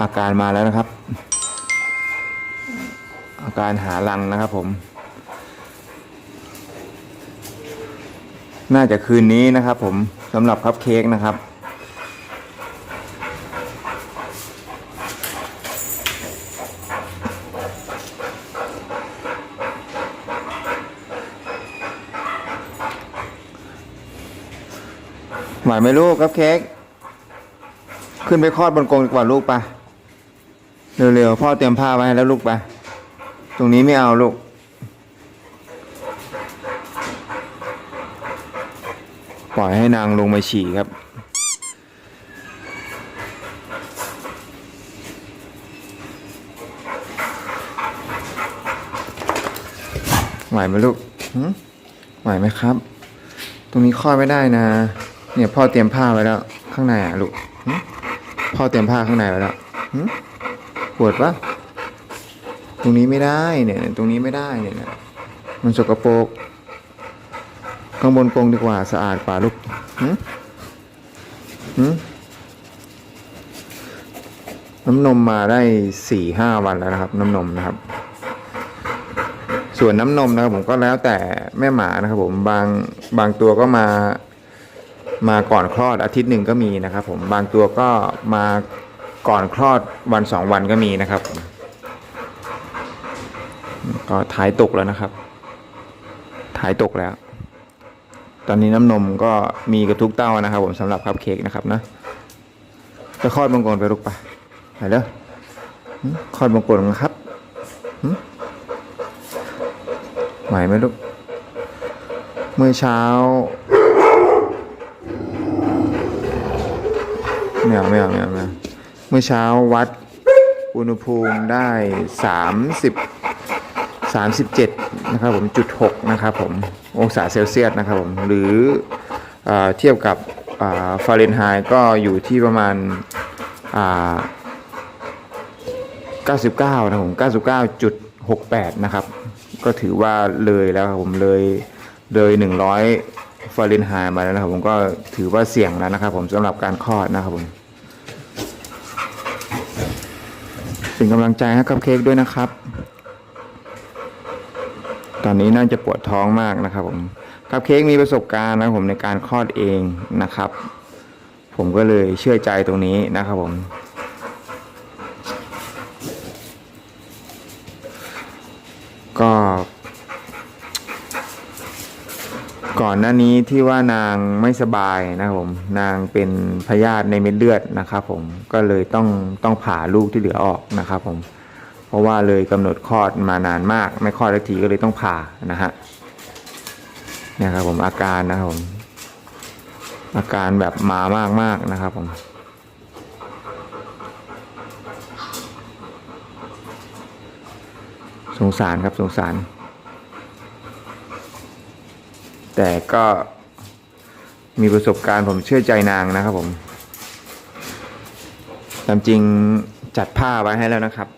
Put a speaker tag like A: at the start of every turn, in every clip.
A: อาการมาแล้วนะครับ อาการหารังนะครับผม น่าจะคืนนี้นะครับ ผมสำหรับคัพเค้กนะครับไหวไหมลูกคัพเค้กขึ้นไปคลอดบนกรงดีกว่าลูกไปะ เร็วๆพ่อเตรียมผ้าไว้แล้วลูกไป ตรงนี้ไม่เอาลูก ปล่อยให้นางลงมาฉี่ครับ ไหวไหมลูกหึไหวไหมครับ ตรงนี้คลอดไม่ได้นะ เนี่ยพ่อเตรียมผ้าไว้แล้ว ข้างในอะลูกพ่อเตรียมผ้าข้างในไว้แล้วหึ ปวดปะตรงนี้ไม่ได้เนี่ย ตรงนี้ไม่ได้เนี่ยนะมันสกปรกข้างบนกรงดีกว่าสะอาดกว่าลูกหึหึน้ำนมมาได้สี่ห้าวันแล้วนะครับ น้ำนมนะครับ ส่วนน้ำนมนะครับ ผมก็แล้วแต่แม่หมานะครับ ผมบางบางตัวก็มามาก่อนคลอดอาทิตย์หนึ่งก็มีนะครับ ผมบางตัวก็มา ก่อนคลอดวันสองวันก็มีนะครับ ก็ท้ายตกแล้วนะครับท้ายตกแล้ว ตอนนี้น้ำนมก็มีกระทุกเต้านะครับ ผมสำหรับคัพเค้กนะครับนะจะคลอดบางกรไปลูกปะไปเด้อคลอดบางกรนะครับหึไหวไหมลูกเมื่อเช้าไม่เอาไม่เอาไม่ เมื่อเช้าวัดอุณหภูมิได้สามสิบสามสิบเจ็ดนะครับผมจุดหกนะครับผมองศาเซลเซียสนะครับผมหรือเอเทียบกับฟาเรนไฮต์ก็อยู่ที่ประมาณ 99 นะครับผม 99.68 นะครับ ก็ถือว่าเลยแล้วครับผมเลยเลย 100 ฟาเรนไฮต์มาแล้วนะครับผมก็ถือว่าเสี่ยงแล้วนะครับผมสำหรับการคลอดนะครับผม เป็นกำลังใจให้กับเค้กด้วยนะครับ ตอนนี้น่าจะปวดท้องมากนะครับ ผมคับเค้กมีประสบการณ์นะผมในการคลอดเองนะครับ ผมก็เลยเชื่อใจตรงนี้นะครับผมก็ ก่อนหน้านี้ที่ว่านางไม่สบายนะครับผมนางเป็นพยาธิในเม็ดเลือดนะครับผมก็เลยต้องต้องผ่าลูกที่เหลือออกนะครับผมเพราะว่าเลยกำหนดคลอดมานานมาก ไม่คลอดสักทีก็เลยต้องผ่านะฮะเนี่ยครับผมอาการนะครับผมอาการแบบมามากมากนะครับผมสงสารครับสงสาร แต่ก็มีประสบการณ์ผมเชื่อใจนางนะครับผมตามจริงจัดผ้าไว้ให้แล้วนะครับ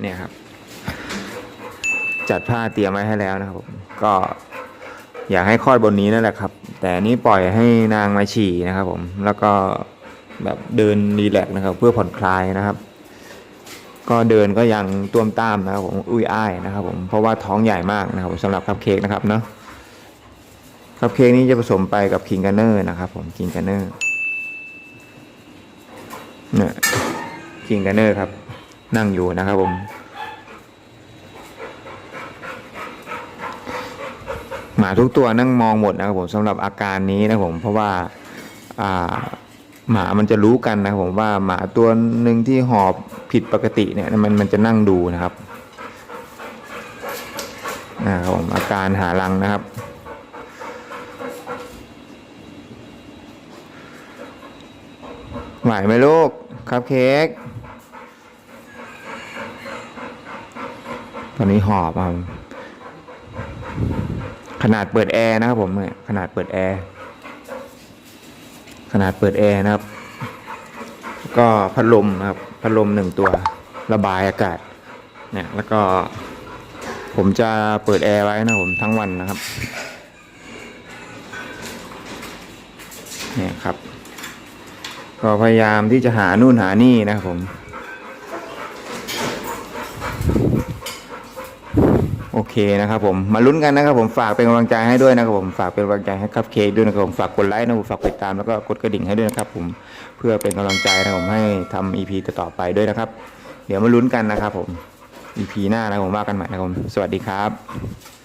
A: เนี่ยครับ จัดผ้าเตรียมไว้ให้แล้วนะครับผมก็อยากให้คลอดบนนี้นั่นแหละครับ แต่นี้ปล่อยให้นางมาฉี่นะครับ ผมแล้วก็แบบเดินรีแลกนะครับ เพื่อผ่อนคลายนะครับ ก็เดินก็ยังต้วมตามนะครับผมอุ้ยอ้ายนะครับ ผมเพราะว่าท้องใหญ่มากนะครับสำหรับคัพเค้กนะครับเนาะ คัพเค้กนี้จะผสมไปกับคิงกันเนอร์นะครับผมคิงกันเนอร์เนี่ยคิงกันเนอร์ครับ นั่งอยู่นะครับผมหมาทุกตัวนั่งมองหมดนะครับผมสำหรับอาการนี้นะผมเพราะว่าอ่าหมามันจะรู้กันนะครับผมว่าหมาตัวหนึ่งที่หอบผิดปกติเนี่ยมันมันจะนั่งดูนะครับนะครับผมอาการหารังนะครับ ไหวไหมลูกครับเค้กตอนนี้หอบครับขนาดเปิดแอร์นะครับผมเนี่ยขนาดเปิดแอร์ขนาดเปิดแอร์นะครับ ก็พัดลมนะครับพัดลมหนึ่งตัวระบายอากาศเนี่ยแล้วก็ผมจะเปิดแอร์ไว้นะครับผมทั้งวันนะครับ เนี่ยครับ ก็พยายามที่จะหานู่นหานี่นะครับผม โอเคนะครับผมมาลุ้นกันนะครับผมฝากเป็นกำลังใจให้ด้วยนะครับผมฝากเป็นกำลังใจให้คับเค้กด้วยนะครับผมฝากกดไลค์นะครับฝากกดตามแล้วก็กดกระดิ่งให้ด้วยนะครับผมเพื่อเป็นกำลังใจนะครับผมให้ทำ EP ต่อๆไปด้วยนะครับ เดี๋ยวมาลุ้นกันนะครับผม EP หน้านะผมว่ากันใหม่นะครับผมสวัสดีครับ